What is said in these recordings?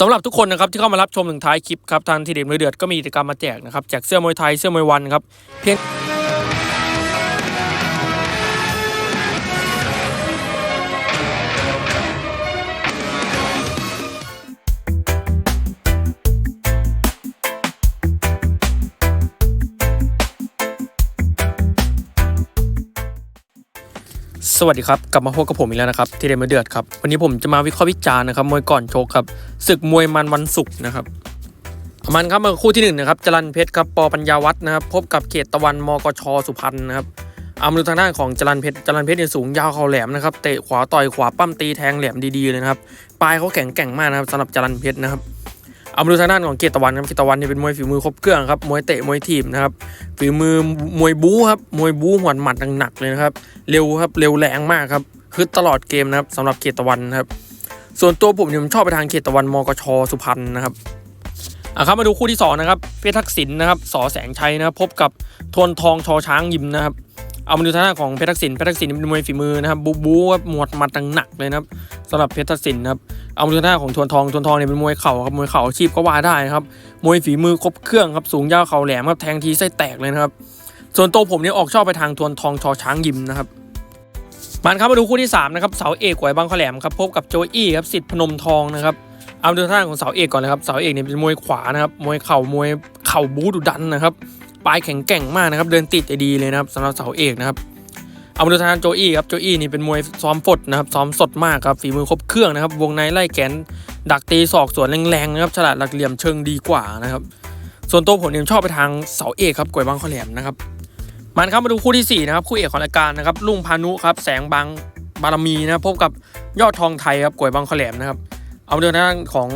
สำหรับทุกคนนะครับที่เข้ามารับชมถึงท้ายคลิปครับทางทีเด็ดมือเดือดก็มีกิจกรรมมาแจกนะครับแจกเสื้อมวยไทยเสื้อมวยวันครับเพียง สวัสดีครับ กลับมาพบกับผมอีกแล้วนะครับทีเด็ดมวยเดือดครับ วันนี้ผมจะมาวิเคราะห์วิจารณ์นะครับมวยก่อนชกครับศึกมวยมันวันศุกร์นะครับมันครับมาคู่ที่หนึ่งนะครับจรันเพชรครับปอปัญญาวัฒน์นะครับพบกับเขตตะวันมกชสุพรรณนะครับอามาดูทางด้านของจรันเพชรจรันเพชรเนี่ยสูงยาวเข่าแหลมนะครับเตะขวาต่อยขวาปั้มตีแทงแหลมดีๆเลยนะครับปลายเขาแข็งแกร่งมากนะครับสำหรับจรันเพชรนะครับ เอามาดูทางด้านของเขตตะวันครับเขตตะวันเนี่ยเป็นมวยฝีมือครบเครื่องครับมวยเตะมวยทีบนะครับฝีมือมวยบู๊ครับมวยบู๊หวนหมัดหนักๆเลยนะครับเร็วครับเร็วแรงมากครับคือตลอดเกมนะครับสำหรับเขตตะวันครับส่วนตัวผมเนี่ยผมชอบไปทางเขตตะวันมกชสุพรรณนะครับอะครับมาดูคู่ที่สองนะครับเพชรทักษิณนะครับสอแสงชัยนะครับพบกับทวนทองชอช้างยิมนะครับเอามาดูทางด้านของเพชรทักษิณเพชรทักษิณเป็นมวยฝีมือนะครับบูบูครับหมวดหมัดหนักเลยนะครับสำหรับเพชรทักษิณนะครับ เอามาดูทางด้าของทวนทองทวนทองเนี่ยเป็นมวยเข่าครับมวยเข่าอาชีพก็ว่าได้นะครับมวยฝีมือครบเครื่องครับสูงยาวเข่าแหลมครับแทงทีไส้แตกเลยนะครับส่วนตัวผมเนี่ยออกชอบไปทางทวนทองชอช้างยิมนะครับมันครับมาดูคู่ที่สามนะครับเสาเอกหวยบางขแหลมครับพบกับโจอี้ครับสิทธิ์พนมทองนะครับเอาดูท่าของเสาเอกก่อนเลยครับเสาเอกเนี่ยเป็นมวยขวานะครับมวยเข่ามวยเข่าบูดุดันนะครับปลายแข็งแกร่งมากนะครับเดินติดได้ดีเลยนะครับสำหรับเสาเอกนะครับ เอามาดูทางโจอี้ครับ โจอี้นี่เป็นมวยซ้อมฟดนะครับ ซ้อมสดมากครับ ฝีมือครบเครื่องนะครับ วงในไล่แขน ดักตีศอกสวนแรงๆนะครับ ฉลาดหลักเหลี่ยมเชิงดีกว่านะครับ ส่วนตัวผมเนี่ยชอบไปทางเสาเอกครับกวยบางข้อแหลมนะครับ มันครับมาดูคู่ที่สี่นะครับ คู่เอกของรายการนะครับ ลุงพานุครับ แสงบางบารมีนะครับพบกับยอดทองไทยครับกวยบางข้อแหลมนะครับ เอาเดินทางของ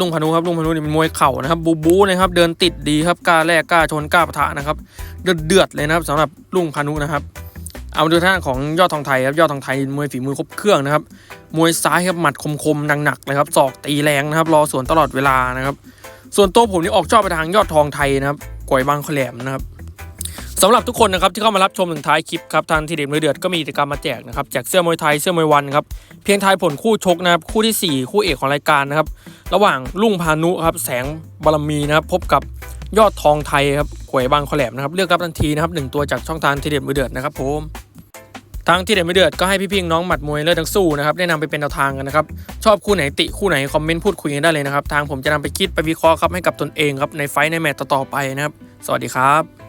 ลุงพานุครับลุงพานุนี่เป็นมวยเข่านะครับบูบูนะครับ เดินติดดีครับกล้าแลกกล้าชนกล้าปะทะนะครับ เดือดเดือดเลยนะครับสำหรับลุงพานุนะครับ เอามาดูท่างของยอดทองไทยครับยอดทองไทยมวยฝีมือครบเครื่องนะครับมวยซ้ายครับหมัดคมๆหนักๆเลยครับศอกตีแรงนะครับรอสวนตลอดเวลานะครับส่วนตัวผมนี่ออกชอบไปทางยอดทองไทยนะครับกวยบางขแหลมนะครับสำหรับทุกคนนะครับที่เข้ามารับชมถึงท้ายคลิปครับทางทีเด็ดมือเดือดก็มีกิจกรรมมาแจกนะครับแจกเสื้อมวยไทยเสื้อมวยวันครับเพียงทายผลคู่ชกนะครับคู่ทีสี่4 คู่เอกของรายการนะครับระหว่างลุงพานุครับแสงบารมีนะครับพบกับ ยอดทองไทยครับหวยบางคอแหลมนะครับ เลือกรับทันทีนะครับหนึ่งตัวจากช่องทางทีเด็ดมือเดือดนะครับผมทางทีเด็ดมือเดือดก็ให้พี่พิงน้องหมัดมวยเลิศทั้งสู้นะครับแนะนำไปเป็นแนวทางกันนะครับชอบคู่ไหนติคู่ไหนคอมเมนต์พูดคุยกันได้เลยนะครับ ทางผมจะนำไปคิดไปวิเคราะห์ครับให้กับตนเองครับในไฟในแมตต์ต่อไปนะครับ สวัสดีครับ